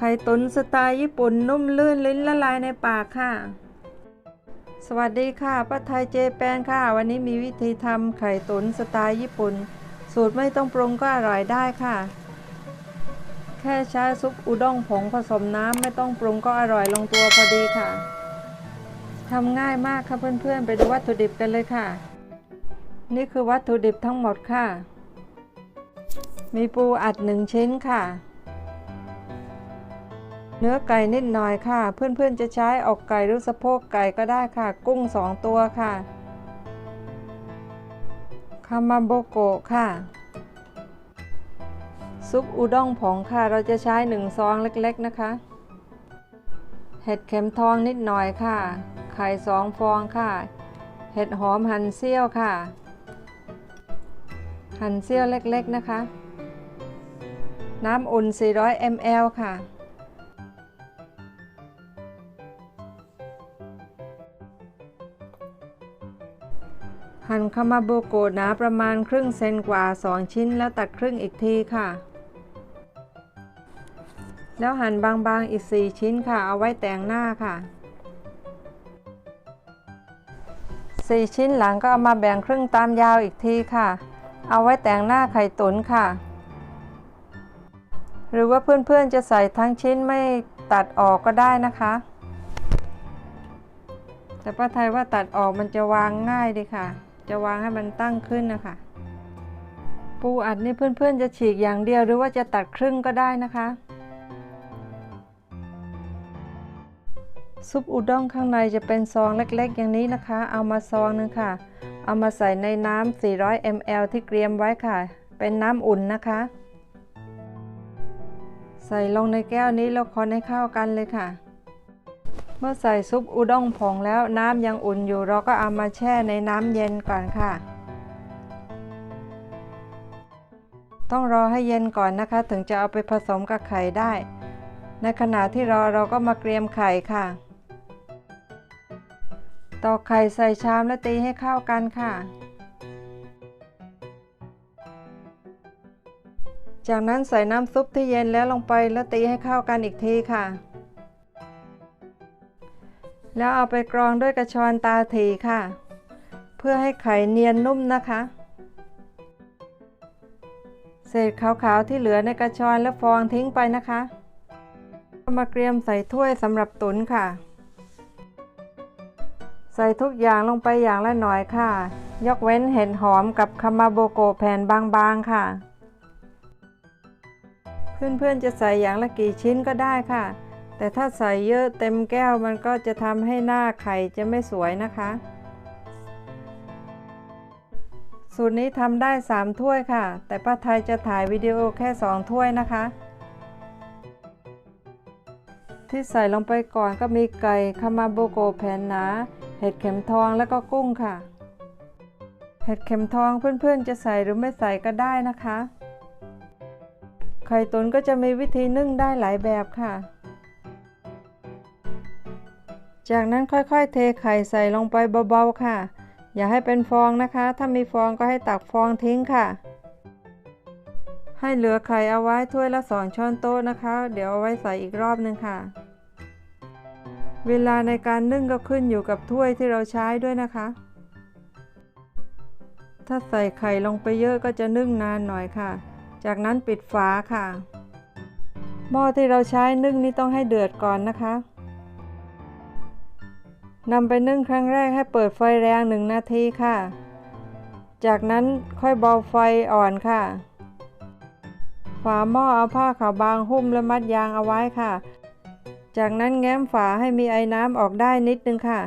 ไข่ตุ๋นสไตล์ญี่ปุ่นนุ่มลื่นลิ้นละลายในปากค่ะ สวัสดีค่ะป้าไทยเจแปนค่ะ วันนี้มีวิธีทำไข่ตุ๋นสไตล์ญี่ปุ่น สูตรไม่ต้องปรุงก็อร่อยได้ค่ะ แค่ใช้ซุปอุด้งผงผสมน้ำไม่ต้องปรุงก็อร่อยลงตัวพอดีค่ะทำง่ายมากค่ะเพื่อนๆ ไปดูวัตถุดิบกันเลยค่ะ นี่คือวัตถุดิบทั้งหมดค่ะ มีปูอัดหนึ่งชิ้นค่ะ เนื้อไก่นิดหน่อยค่ะ เพื่อนๆจะใช้ออกไก่หรือสะโพกไก่ก็ได้ค่ะ กุ้งสองตัวค่ะคามาโบโกะค่ะ ซุปอุด้งผงค่ะ เราจะใช้หนึ่งซองเล็กๆนะคะ เห็ดเข็มทองนิดหน่อยค่ะ ไข่สองฟองค่ะ เห็ดหอมหั่นเสี้ยวค่ะ หั่นเสี้ยวเล็กๆนะคะ น้ำอุ่น 400 ml ค่ะ หั่นคามาโบโกะหนาประมาณครึ่งเซนกว่า 2 ชิ้นแล้วตัดครึ่งอีกทีค่ะ แล้วหั่นบางๆอีก 4 ชิ้นค่ะ เอาไว้แต่งหน้าค่ะ 4 ชิ้นหลังก็เอามาแบ่งครึ่งตามยาวอีกทีค่ะ เอาไว้แต่งหน้าไข่ตุ๋นค่ะ หรือว่าเพื่อนๆจะใส่ทั้งชิ้นไม่ตัดออกก็ได้นะคะแต่ป้าไทยว่าตัดออกมันจะวางง่ายดีค่ะ จะวางให้มันตั้งขึ้นนะคะ ปูอัดนี่เพื่อนๆจะฉีกอย่างเดียวหรือว่าจะตัดครึ่งก็ได้นะคะ ซุปอุด้งข้างในจะเป็นซองเล็กๆ อย่างนี้นะคะ เอามาซองหนึงค่ะ เอามาใส่ในน้ำ 400 ml ที่เตรียมไว้ค่ะ เป็นน้ำอุ่นนะคะ ใส่ลงในแก้วนี้แล้วคนให้เข้ากันเลยค่ะ เมื่อใส่ซุปอุด้งผงแล้วน้ำยังอุ่นอยู่เราก็เอามาแช่ในน้ำเย็นก่อนค่ะ ต้องรอให้เย็นก่อนนะคะ ถึงจะเอาไปผสมกับไข่ได้ ในขณะที่รอเราก็มาเตรียมไข่ค่ะ ตอกไข่ใส่ชามและตีให้เข้ากันค่ะ จากนั้นใส่น้ำซุปที่เย็นแล้วลงไปแล้วตีให้เข้ากันอีกทีค่ะ แล้วเอาไปกรองด้วยกระชอนตาถีค่ะ เพื่อให้ไข่เนียนนุ่มนะคะ เศษขาวๆที่เหลือในกระชอนและฟองทิ้งไปนะคะมาเตรียมใส่ถ้วยสำหรับตุ๋นค่ะ ใส่ทุกอย่างลงไปอย่างละหน่อยค่ะ ยกเว้นเห็ดหอมกับคามาโบโกแผ่นบางๆค่ะ เพื่อนๆจะใส่อย่างละกี่ชิ้นก็ได้ค่ะ แต่ถ้าใส่เยอะเต็มแก้วมันก็จะทำให้หน้าไข่จะไม่สวยนะคะ สูตรนี้ทำได้ 3 ถ้วยค่ะ แต่ป้าไทยจะถ่ายวิดีโอแค่ 2 ถ้วยนะคะ ที่ใส่ลงไปก่อนก็มีไก่คามาโบโกะแผ่นหนา เห็ดเข็มทองแล้วก็กุ้งค่ะ เห็ดเข็มทองเพื่อนๆ จะใส่หรือไม่ใส่ก็ได้นะคะ ไข่ตุ๋นก็จะมีวิธีนึ่งได้หลายแบบค่ะ จากนั้นค่อยๆ เทไข่ใส่ลงไปเบาๆค่ะ อย่าให้เป็นฟองนะคะ ถ้ามีฟองก็ให้ตักฟองทิ้งค่ะ ให้เหลือไข่เอาไว้ถ้วยละสองช้อนโต๊ะนะคะ เดี๋ยวเอาไว้ใส่อีกรอบนึงค่ะ เวลาในการนึ่งก็ขึ้นอยู่กับถ้วยที่เราใช้ด้วยนะคะ ถ้าใส่ไข่ลงไปเยอะก็จะนึ่งนานหน่อยค่ะ จากนั้นปิดฝาค่ะ หม้อที่เราใช้นึ่งนี่ต้องให้เดือดก่อนนะคะ นำไปนึ่งครั้งแรกให้เปิดไฟแรงหนึ่งนาทีค่ะ จากนั้นค่อยเบาไฟอ่อนค่ะ ฝาหม้อเอาผ้าขาวบางหุ้มและมัดยางเอาไว้ค่ะ จากนั้นแง้มฝาให้มีไอ้น้ำออกได้นิดนึงค่ะ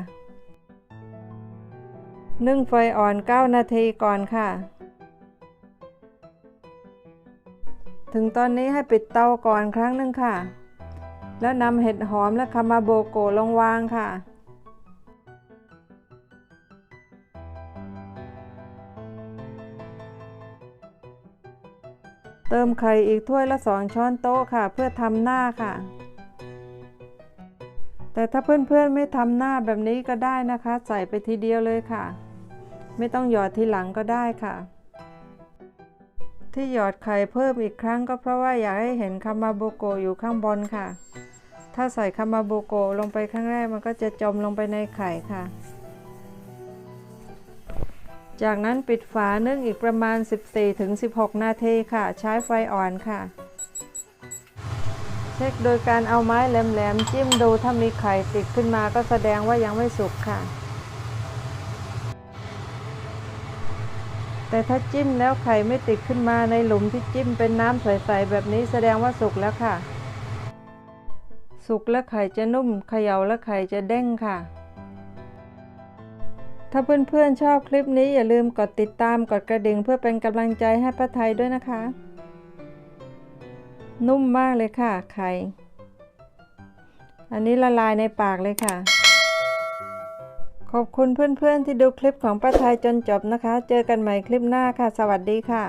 นึ่งไฟอ่อน 9 นาทีก่อนค่ะ ถึงตอนนี้ให้ปิดเตาก่อนครั้งหนึ่งค่ะ แล้วนำเห็ดหอมและคามาโบโกะลงวางค่ะ เติมไข่อีกถ้วยละสองช้อนโต๊ะค่ะ เพื่อทำหน้าค่ะ แต่ถ้าเพื่อนๆไม่ทำหน้าแบบนี้ก็ได้นะคะ ใส่ไปทีเดียวเลยค่ะ ไม่ต้องหยอดทีหลังก็ได้ค่ะ ที่หยอดไข่เพิ่มอีกครั้งก็เพราะว่าอยากให้เห็นคามาโบโกะอยู่ข้างบนค่ะ ถ้าใส่คามาโบโกะลงไปครั้งแรกมันก็จะจมลงไปในไข่ค่ะ จากนั้นปิดฝานึ่งอีกประมาณ 14-16 นาทีค่ะ ใช้ไฟอ่อนค่ะ เช็คโดยการเอาไม้แหลมๆ จิ้มดูถ้ามีไข่ติดขึ้นมาก็แสดงว่ายังไม่สุกค่ะ แต่ถ้าจิ้มแล้วไข่ไม่ติดขึ้นมาในหลุมที่จิ้มเป็นน้ำใสๆแบบนี้แสดงว่าสุกแล้วค่ะ สุกแล้วไข่จะนุ่มเขย่าแล้วไข่จะเด้งค่ะ ถ้าเพื่อนๆชอบคลิปนี้อย่าลืมกดติดตามกดกระดิ่งเพื่อเป็นกำลังใจให้ป้าไทยด้วยนะคะ นุ่มมากเลยค่ะ ไข่ อันนี้ละลายในปากเลยค่ะ ขอบคุณเพื่อนๆที่ดูคลิปของป้าไทยจนจบนะคะ เจอกันใหม่คลิปหน้าค่ะ สวัสดีค่ะ